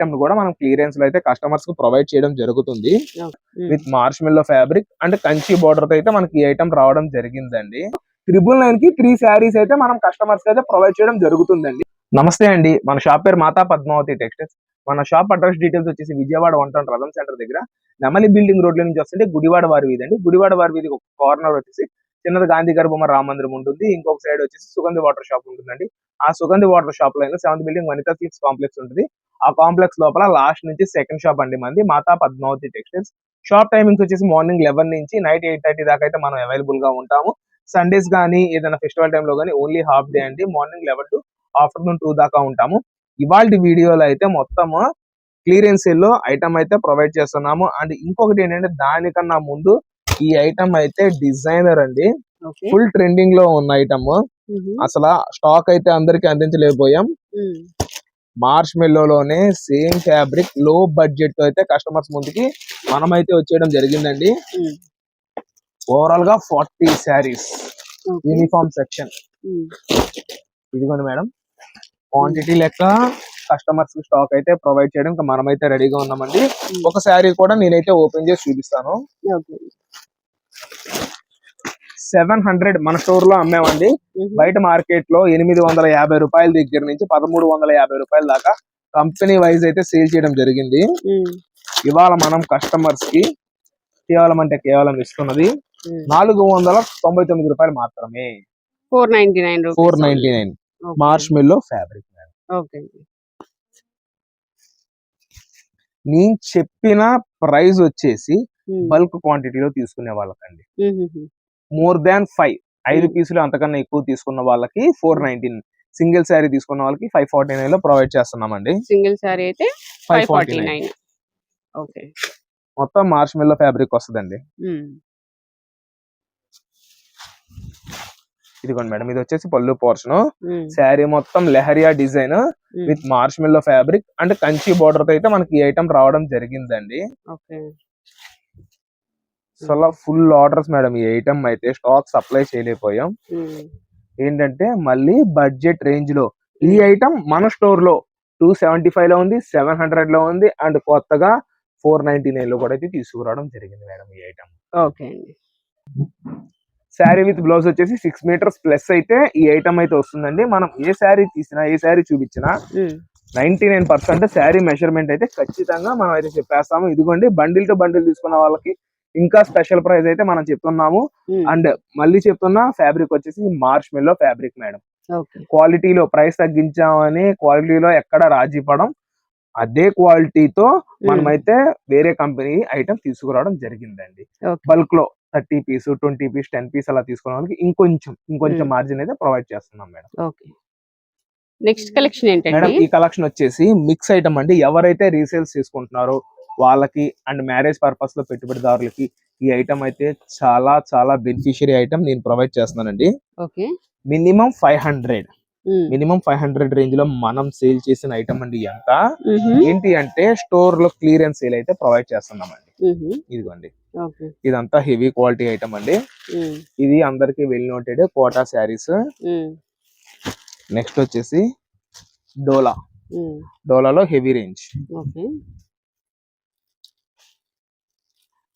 Item కూడా మనం క్లియరెన్స్లో అయితే కస్టమర్స్కు ప్రొవైడ్ చేయడం జరుగుతుంది. With marshmallow fabric and Kanchi బోర్డర్తో అయితే మనకి ఈ ఐటమ్ రావడం జరిగిందండి. త్రిబుల్ నైన్కి త్రీ శారీస్ అయితే మనం కస్టమర్స్ అయితే ప్రొవైడ్ చేయడం జరుగుతుందండి. నమస్తే అండి. మన షాప్ పేరు మాతా పద్మావతి టెక్స్టైల్స్ మన షాప్ అడ్రస్ డీటెయిల్స్ వచ్చేసి విజయవాడ వన్ టౌన్ రథం సెంటర్ దగ్గర. నెమలి బిల్డింగ్ రోడ్ నుంచి వస్తుంటే గుడివాడ వారి వీధి అండి. గుడివాడ వారి వీధి ఒక కార్నర్ వచ్చేసి చిన్నది గాంధీ గర్భమ రామ మందిరం ఉంటుంది. ఇంకొక సైడ్ వచ్చేసి సుగంధి వాటర్ షాప్ ఉంటుందండి. ఆ సుగంధి వాటర్ షాప్లో seventh building Vanitha six complex ఉంటుంది. ఆ కాంప్లెక్స్ లోపల లాస్ట్ నుంచి సెకండ్ షాప్ అండి మంది. Mata Padmavathi textiles shop timings వచ్చేసి మార్నింగ్ లెవెన్ నుంచి నైట్ ఎయిట్ థర్టీ దాకా అయితే మనం అవైలబుల్గా ఉంటాము. సండేస్ కానీ ఏదైనా ఫెస్టివల్ టైంలో కానీ ఓన్లీ హాఫ్ డే అండి. Morning eleven to afternoon two దాకా ఉంటాము. ఇవాళ వీడియోలో అయితే మొత్తము క్లియరెన్స్లో ఐటమ్ అయితే ప్రొవైడ్ చేస్తున్నాము. అండ్ ఇంకొకటి ఏంటంటే దానికన్నా ముందు ఈ ఐటమ్ అయితే డిజైనర్ అండి ఫుల్ ట్రెండింగ్లో ఉన్న ఐటమ్. అసలు స్టాక్ అయితే అందరికి అందించలేకపోయాం. మార్చ్లోనే సేమ్ ఫ్యాబ్రిక్లో బడ్జెట్తో అయితే కస్టమర్స్ ముందుకి మనం అయితే వచ్చేయడం జరిగిందండి. ఓవరాల్గా ఫార్టీ శారీస్. Uniform section. ఇదిగోండి మేడం క్వాంటిటీ లెక్క కస్టమర్స్ స్టాక్ అయితే ప్రొవైడ్ చేయడం ఇంకా మనమైతే రెడీగా ఉన్నామండి. ఒక శారీ కూడా నేనైతే ఓపెన్ చేసి చూపిస్తాను. సెవెన్ హండ్రెడ్ మన స్టోర్లో అమ్మామండి ఉహు. బయట మార్కెట్లో ఎనిమిది వందల యాభై రూపాయల దగ్గర నుంచి పదమూడు వందల యాభై రూపాయల దాకా కంపెనీ వైజ్ అయితే సేల్ చేయడం జరిగింది. ఇవాళ మనం కస్టమర్స్కి కేవలం అంటే కేవలం ఇస్తున్నది. నాలుగు వందల తొంభై తొమ్మిది రూపాయలు మాత్రమే four ninety nine four ninety nine. Marshmallow fabric. నేను చెప్పిన ప్రైస్ వచ్చేసి. బల్క్ క్వాంటిటీలో తీసుకునే వాళ్ళకండి. More than five. ఐదు Hmm. పీసులు అంతకన్నా ఎక్కువ తీసుకున్న వాళ్ళకి ఫోర్ నైన్టీన్. సింగిల్ శారీ తీసుకున్న వాళ్ళకి ఫైవ్ ఫార్టీ నైన్లో ప్రొవైడ్ చేస్తున్నామండి. సింగిల్ సారీ అయితే ఫైవ్ ఫార్టీ నైన్. ఓకే. మొత్తం మార్చ్ మిల్లో ఫ్యాబ్రిక్ వస్తుందండి. ఉమ్. ఇదిగోండి మేడం ఇది వచ్చేసి పళ్ళు పోర్షన్. ఉమ్. శారీ మొత్తం leheriya design. With marshmallow fabric. And Kanchi బోర్డర్తో అయితే మనకి ఈ ఐటమ్ రావడం జరిగిందండి. అలా ఫుల్ ఆర్డర్స్ మేడం ఈ ఐటమ్ అయితే స్టాక్ సప్లై చేయలేకపోయాం. ఉమ్. ఏంటంటే మళ్ళీ బడ్జెట్ రేంజ్లో. ఈ ఐటమ్ మన స్టోర్లో టూ సెవెంటీ ఫైవ్లో ఉంది సెవెన్ హండ్రెడ్లో ఉంది అండ్ కొత్తగా ఫోర్ నైన్టీ నైన్లో కూడా అయితే తీసుకురావడం జరిగింది మేడం ఈ ఐటమ్ ఓకే అండి. శారీ విత్ బ్లౌజ్ వచ్చేసి సిక్స్ మీటర్స్ ప్లస్ అయితే ఈ ఐటమ్ అయితే వస్తుందండి. మనం ఏ శారీ తీసినా ఏ శారీ చూపించినా. Ninety nine percent sari measurement అయితే ఖచ్చితంగా మనం అయితే చెప్పేస్తాము. ఇదిగోండి బండిల్ టు బండిల్ తీసుకున్న వాళ్ళకి ఇంకా స్పెషల్ ప్రైస్ అయితే మనం చెప్తున్నాము. అండ్ మళ్ళీ చెప్తున్నా ఫ్యాబ్రిక్ వచ్చేసి మార్చ్ మెల్లో ఫ్యాబ్రిక్ మేడం క్వాలిటీలో ప్రైస్ తగ్గించామని క్వాలిటీలో ఎక్కడ రాజీ పడం అదే క్వాలిటీతో మనమైతే వేరే కంపెనీ ఐటమ్ తీసుకురావడం జరిగిందండి. బల్క్లో thirty piece twenty piece ten piece అలా తీసుకున్న వాళ్ళకి ఇంకొంచెం ఇంకొంచెం. మార్జిన్ అయితే ప్రొవైడ్ చేస్తున్నాం madam okay. Next collection madam ఏంటండి ఈ కలెక్షన్ వచ్చేసి మిక్స్ ఐటమ్ అండి. ఎవరైతే రీసేల్స్ తీసుకుంటున్నారో వాళ్ళకి అండ్ మ్యారేజ్ పర్పస్లో పెట్టుబడిదారులకి ఈ ఐటమ్ అయితే చాలా చాలా బెనిఫిషియరీ ఐటమ్ నేను ప్రొవైడ్ చేస్తున్నానండి okay minimum five hundred. Minimum five hundred రేంజ్లో మనం సేల్ చేసిన ఐటమ్ అండి ఎంత. ఏంటి అంటే స్టోర్లో క్లియరెన్స్ సేల్ అయితే ప్రొవైడ్ చేస్తున్నామండి. ఇదిగోండి ఇదంతా హెవీ క్వాలిటీ ఐటమ్ అండి. ఇది అందరికి well noted Kota saris. Next వచ్చేసి డోలా. డోలాలో హెవీ రేంజ్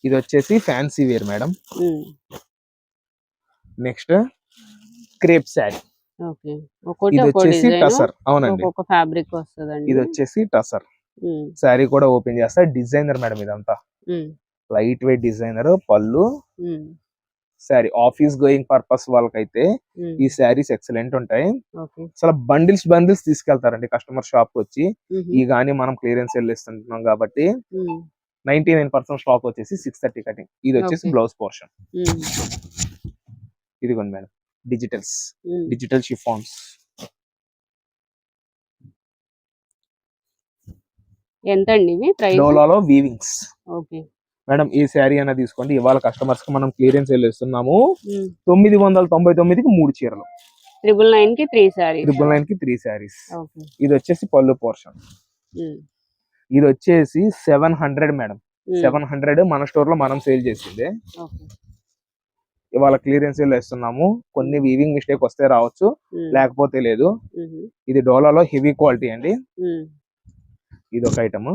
ఇది వచ్చేసి fancy wear madam. Next crepe sari ఇది వచ్చేసి టసర్. అవునండి. ఫ్యాబ్రిక్ వస్తుందండి. ఇది వచ్చేసి టసర్. శారీ కూడా ఓపెన్ చేస్తా. డిజైనర్ మేడం ఇదంతా. Light weight designer pallu. Sari office going purpose వాళ్ళకైతే ఉమ్. ఈ శారీస్ ఎక్సలెంట్ ఉంటాయి. అసలు బండిల్స్ బండిల్స్ తీసుకెళ్తారండి. కస్టమర్ షాప్కి వచ్చి. ఈ గానీ మనం క్లియరెన్స్ సెల్ ఇస్తుంటున్నాం కాబట్టి. Um. Ninety nine percent stock వచ్చేసి సిక్స్ థర్టీ కటింగ్ ఇది వచ్చేసి. Blouse portion. ఇదిగోండి మేడం డిజిటల్స్. డిజిటల్ షిఫాన్స్ ఎంత అండి ఇవి? ప్రైస్? డోలాలో వీవింగ్స్ ఓకే. మేడం ఈ శారీ అయినా తీసుకోండి. ఇవాళ కస్టమర్స్కి మనం క్లియరెన్స్ ఉమ్. తొమ్మిది వందల తొంభై తొమ్మిదికి మూడు చీరలు. ట్రిపుల్ నైన్కి త్రీ సారీస్ ట్రిపుల్ నైన్కి త్రీ శారీస్ ఇది వచ్చేసి పళ్ళు పోర్షన్. ఇది వచ్చేసి seven hundred madam. Seven hundred మన స్టోర్లో మనం సేల్ చేసిందే. ఇవాళ క్లియరెన్స్ సేల్ ఇస్తున్నాము కొన్ని వీవింగ్ మిస్టేక్ వస్తే రావచ్చు. లేకపోతే లేదు. ఇది డోలాలో హెవీ క్వాలిటీ అండి. ఇది ఒక ఐటమ్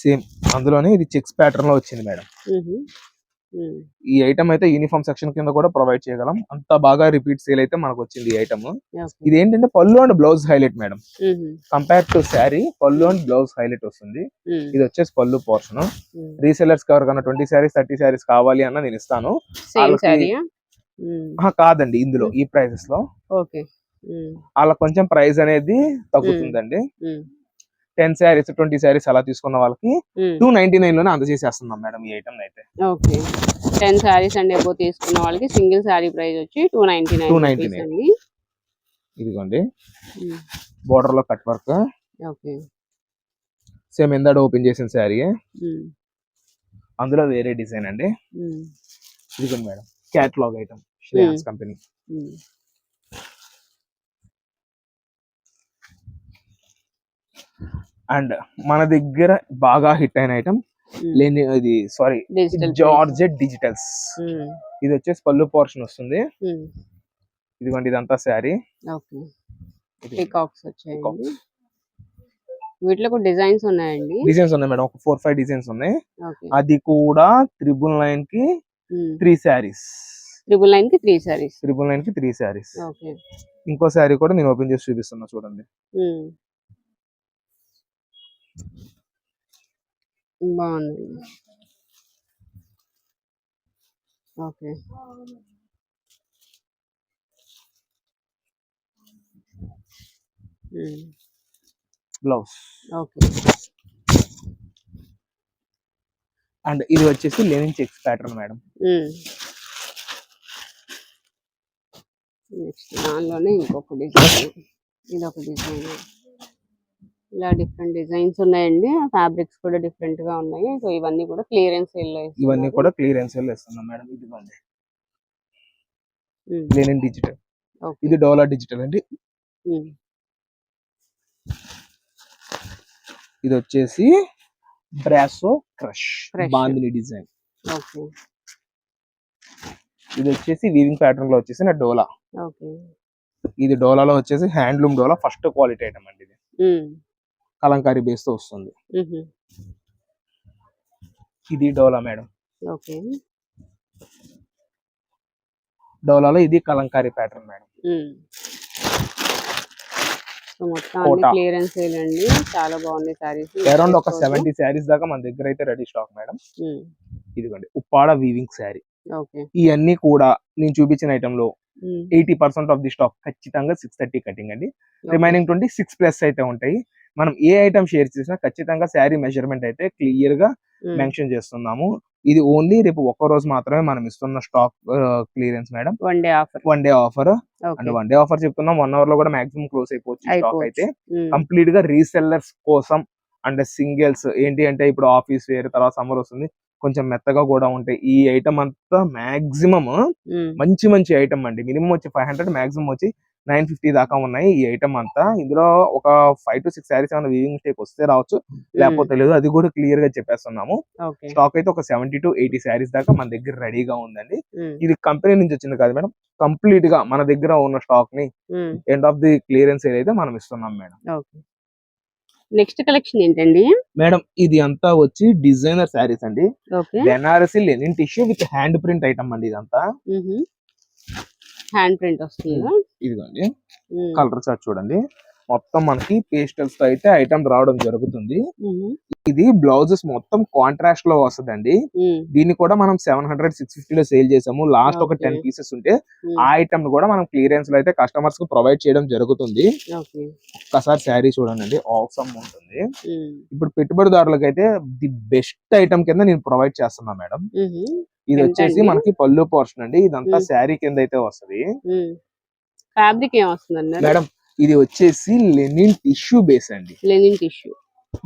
సేమ్ అందులోనే ఇది చెక్స్ ప్యాటర్న్లో వచ్చింది మేడం. ఈ ఐటమ్ అయితే యూనిఫామ్ సెక్షన్ కింద కూడా ప్రొవైడ్ చేయగలం. అంత బాగా రిపీట్ సేల్ అయితే మనకు వచ్చింది ఈ ఐటమ్ ఇది ఏంటంటే pallu and blouse highlight madam. Compare to sari pallu and blouse highlight వస్తుంది. ఇది వచ్చేసి పళ్ళు పోర్షన్. రీసెలర్స్ ఎవరికైనా ట్వంటీ శారీస్ థర్టీ శారీస్ కావాలి అన్న నేను ఇస్తాను. కాదండి ఇందులో ఈ ప్రైసెస్లో. వాళ్ళకి కొంచెం ప్రైస్ అనేది తగ్గుతుందండి. టెన్ శారీస్ ట్వంటీ శారీస్ అలా తీసుకున్న వాళ్ళకి. టూ నైన్టీ నైన్లోనే అందజేసేస్తున్నాం మేడం ఈ ఐటమ్ అయితే. Okay. Ten saris and above తీసుకున్న వాళ్ళకి సింగిల్ శారీ ప్రైస్ వచ్చి టూ నైన్టీ నైన్ 299. అండి. ఇదిగోండి. మ్మ్. బోర్డర్లో కట్ వర్క్ ఓకే. సేమ్ ఎందాడ ఓపెన్ చేసిన శారీ. అందులో వేరే డిజైన్ అండి. ఇదిగోండి madam. Catalogue item Shreyans company and మన దగ్గర బాగా హిట్ అయిన ఐటమ్ మ్మ్. లేని ఇది సారీ డిజిటల్ జార్జెట్ డిజిటల్స్. ఇది వచ్చేసి పళ్ళు పోర్షన్ వస్తుంది. మ్మ్. ఇదిగోండి ఇదంతా శారీ. పికాక్స్ వీటిలో కూడా డిజైన్స్ ఉన్నాయండి. డిజైన్స్ ఉన్నాయి మేడం ఒక ఫోర్ ఫైవ్ డిజైన్స్ ఉన్నాయి. అది కూడా త్రిబుల్ నైన్కి త్రీ శారీస్. ట్రిపుల్ నైన్కి త్రీ శారీస్. త్రిబుల్ నైన్కి త్రీ శారీస్. ఇంకో శారీ కూడా నేను ఓపెన్ చేసి చూపిస్తున్నా చూడండి. బాగుంది ఓకే. బ్లౌజ్. ఓకే. అండ్ ఇది వచ్చేసి linen checks pattern madam. Next దానిలోనే ఇంకొక డిజైన్. ఇది ఒక డిజైన్. ఇలా డిఫరెంట్ డిజైన్స్ ఉన్నాయండి. ఫ్యాబ్రిక్స్ కూడా డిఫరెంట్గా ఉన్నాయి. సో ఇవన్నీ కూడా క్లియరెన్స్ ఇవన్నీ కూడా క్లియరెన్స్ ఇస్తున్నాం మేడం. ఇదిగోండి. లెనిన్ డిజిటల్ ఇది డోలా డిజిటల్ అండి. ఇది వచ్చేసి brasso crush. Bandhani design. Okay. ఇది వచ్చేసి వీవింగ్ ప్యాటర్న్లో వచ్చేసి డోలా. ఓకే. ఇది డోలాలో వచ్చేసి handloom dola first quality item అండి ఇది. కలంకారీ బేస్తో వస్తుంది. ఇది డోలా మేడం. ఓకే. డోలాలో ఇది కలంకారీ ప్యాటర్న్ మేడం. క్లియరెన్స్ అండి చాలా సారీస్ అరౌండ్ ఒక సెవెంటీ శారీస్ దాకా మన దగ్గర అయితే రెడీ స్టాక్ మేడం. ఇదిగోండి ఉప్పాడ వీవింగ్ శారీ ఇవన్నీ కూడా నేను చూపించిన ఐటమ్లో eighty percent of the stock ఖచ్చితంగా సిక్స్ థర్టీ కటింగ్ అండి. రిమైనింగ్ ట్వంటీ సిక్స్ ప్లస్ అయితే ఉంటాయి. మనం ఏ ఐటమ్ షేర్ చేసినా ఖచ్చితంగా శారీ మెజర్మెంట్ అయితే క్లియర్గా మెన్షన్ చేస్తున్నాము. ఇది ఓన్లీ రేపు ఒక్క రోజు మాత్రమే మనం ఇస్తున్న stock clearance madam one day offer one day offer and one day offer చెప్తున్నాం. వన్ అవర్లో కూడా మాక్సిమం క్లోజ్ అయిపోవచ్చు స్టాక్. అయితే. కంప్లీట్గా రీసెల్లర్స్ కోసం అండ్ సింగిల్స్ ఏంటి అంటే ఇప్పుడు ఆఫీస్ వేర్ తర్వాత సమ్మర్ వస్తుంది. కొంచెం మెత్తగా కూడా ఉంటాయి. ఈ ఐటమ్ అంతా మాక్సిమం మంచి మంచి ఐటమ్ అండి. మినిమం వచ్చి ఫైవ్ హండ్రెడ్ మాక్సిమం వచ్చి నైన్ ఫిఫ్టీ దాకా ఉన్నాయి ఈ ఐటమ్ అంతా. ఇందులో ఒక ఫైవ్ టు సిక్స్ శారీస్ ఏమైనా వీవింగ్ స్టేక్ వస్తే రావచ్చు. లేకపోతే లేదు అది కూడా క్లియర్గా చెప్పేస్తున్నాము. స్టాక్ అయితే ఒక సెవెంటీ టు ఎయిటీ శారీస్ దాకా మన దగ్గర రెడీగా ఉందండి. ఇది కంపెనీ నుంచి వచ్చింది కాదు మేడం. కంప్లీట్గా మన దగ్గర ఉన్న స్టాక్ని ఎండ్ ఆఫ్ ది క్లియరెన్స్ అయితే మనం ఇస్తున్నాం మేడం. నెక్స్ట్ కలెక్షన్ ఏంటండి? మేడం ఇది అంతా వచ్చి డిజైనర్ శారీస్ అండి. Banarasi linen tissue with hand print item అండి ఇదంతా. హ్యాండ్ ప్రింట్ వస్తుందా ఇదిగోండి. కలర్ చార్ట్ చూడండి మొత్తం మనకి పేస్టల్స్తో అయితే ఐటమ్ రావడం జరుగుతుంది. ఇది బ్లౌజెస్ మొత్తం కాంట్రాస్ట్లో వస్తుందండి. దీన్ని కూడా మనం సెవెన్ హండ్రెడ్ సిక్స్ ఫిఫ్టీ లో సేల్ చేసాము లాస్ట్ ఒక. టెన్ పీసెస్ ఉంటే. ఆ ఐటమ్ కూడా మనం క్లియరెన్స్లో అయితే కస్టమర్స్కు ప్రొవైడ్ చేయడం జరుగుతుంది ఒక్కసారి శారీ చూడండి ఆసమ్ ఉంటుంది. ఇప్పుడు పెట్టుబడిదారులకు అయితే ది బెస్ట్ ఐటమ్ కింద నేను ప్రొవైడ్ చేస్తున్నా మేడం. ఇది వచ్చేసి? మనకి పళ్ళు పోర్షన్ అండి ఇదంతా. శారీ కింద అయితే వస్తది. ఫ్యాబ్రిక్ ఏం మేడం ఇది వచ్చేసి లెనిన్ టిష్యూ బేస్ అండి లెనిన్ టిష్యూ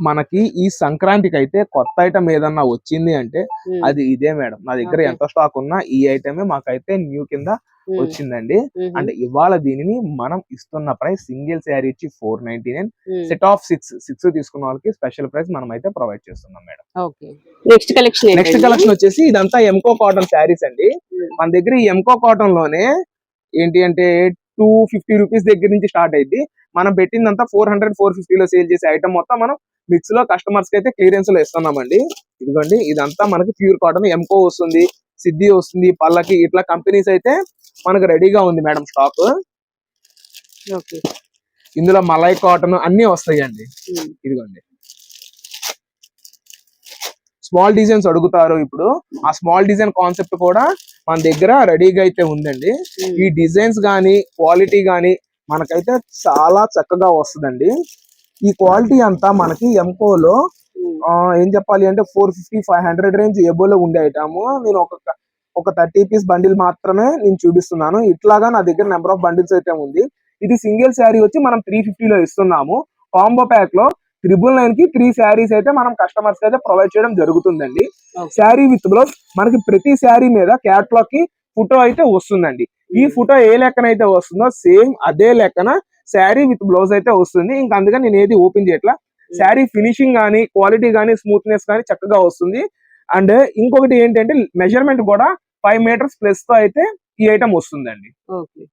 మనకి ఈ సంక్రాంతికి అయితే కొత్త ఐటమ్ ఏదన్నా వచ్చింది అంటే అది ఇదే మేడం నా దగ్గర. ఎంత స్టాక్ ఉన్నా ఈ ఐటమే మాకైతే న్యూ కింద వచ్చిందండి. అంటే ఇవాళ దీనిని మనం ఇస్తున్న ప్రైస్ సింగిల్ శారీ ఇచ్చి four ninety nine set of six six తీసుకున్న వాళ్ళకి స్పెషల్ ప్రైస్ మనం అయితే ప్రొవైడ్ చేస్తున్నాం madam. Okay. Next collection next collection వచ్చేసి ఇదంతా ఎంకో కాటన్ శారీస్ అండి. మన దగ్గర ఈ ఎంకో కాటన్లోనే ఏంటి అంటే టూ ఫిఫ్టీ రూపీస్ దగ్గర నుంచి స్టార్ట్ అయింది మనం పెట్టిందంతా ఫోర్ హండ్రెడ్ ఫోర్ ఫిఫ్టీలో సేల్ చేసే ఐటమ్ మొత్తం మనం మిక్స్లో కస్టమర్స్కి అయితే క్లియరెన్స్లో ఇస్తున్నామండి. ఇదిగోండి ఇదంతా మనకి ప్యూర్ కాటన్ ఎంకో వస్తుంది. సిద్ధి వస్తుంది పల్లకి ఇట్లా కంపెనీస్ అయితే మనకు రెడీగా ఉంది మేడం స్టాక్ ఓకే. ఇందులో మలై కాటన్ అన్ని వస్తాయండి. ఇదిగోండి. స్మాల్ డిజైన్స్ అడుగుతారు ఇప్పుడు. ఆ స్మాల్ డిజైన్ కాన్సెప్ట్ కూడా మన దగ్గర రెడీగా అయితే ఉందండి. ఈ డిజైన్స్ గానీ క్వాలిటీ గానీ మనకైతే చాలా చక్కగా వస్తుందండి. ఈ క్వాలిటీ అంతా మనకి ఎంకోలో ఏం చెప్పాలి అంటే four fifty five hundred range ఎబోలో ఉండే ఐటమ్. నేను ఒక ఒక థర్టీ పీస్ బండిల్ మాత్రమే నేను చూపిస్తున్నాను. ఇట్లాగా నా దగ్గర నెంబర్ ఆఫ్ బండిల్స్ అయితే ఉంది. ఇది సింగిల్ శారీ వచ్చి మనం త్రీ లో ఇస్తున్నాము. కాంబో ప్యాక్లో త్రిబుల్ నైన్కి త్రీ శారీస్ అయితే మనం కస్టమర్స్ అయితే ప్రొవైడ్ చేయడం జరుగుతుందండి. శారీ విత్ బ్లౌజ్ మనకి ప్రతి శారీ మీద క్యాట్లాగ్కి ఫోటో అయితే వస్తుందండి. ఈ ఫోటో ఏ లెక్కన అయితే వస్తుందో సేమ్ అదే లెక్కన శారీ విత్ బ్లౌజ్ అయితే వస్తుంది. ఇంకా అందుకని నేను ఏది ఓపెన్ చేయట్లా శారీ ఫినిషింగ్ గానీ క్వాలిటీ గానీ స్మూత్నెస్ గానీ చక్కగా వస్తుంది. అండ్ ఇంకొకటి ఏంటంటే మెజర్మెంట్ కూడా ఫైవ్ మీటర్స్ ప్లస్తో అయితే ఈ ఐటమ్ వస్తుందండి. ఓకే.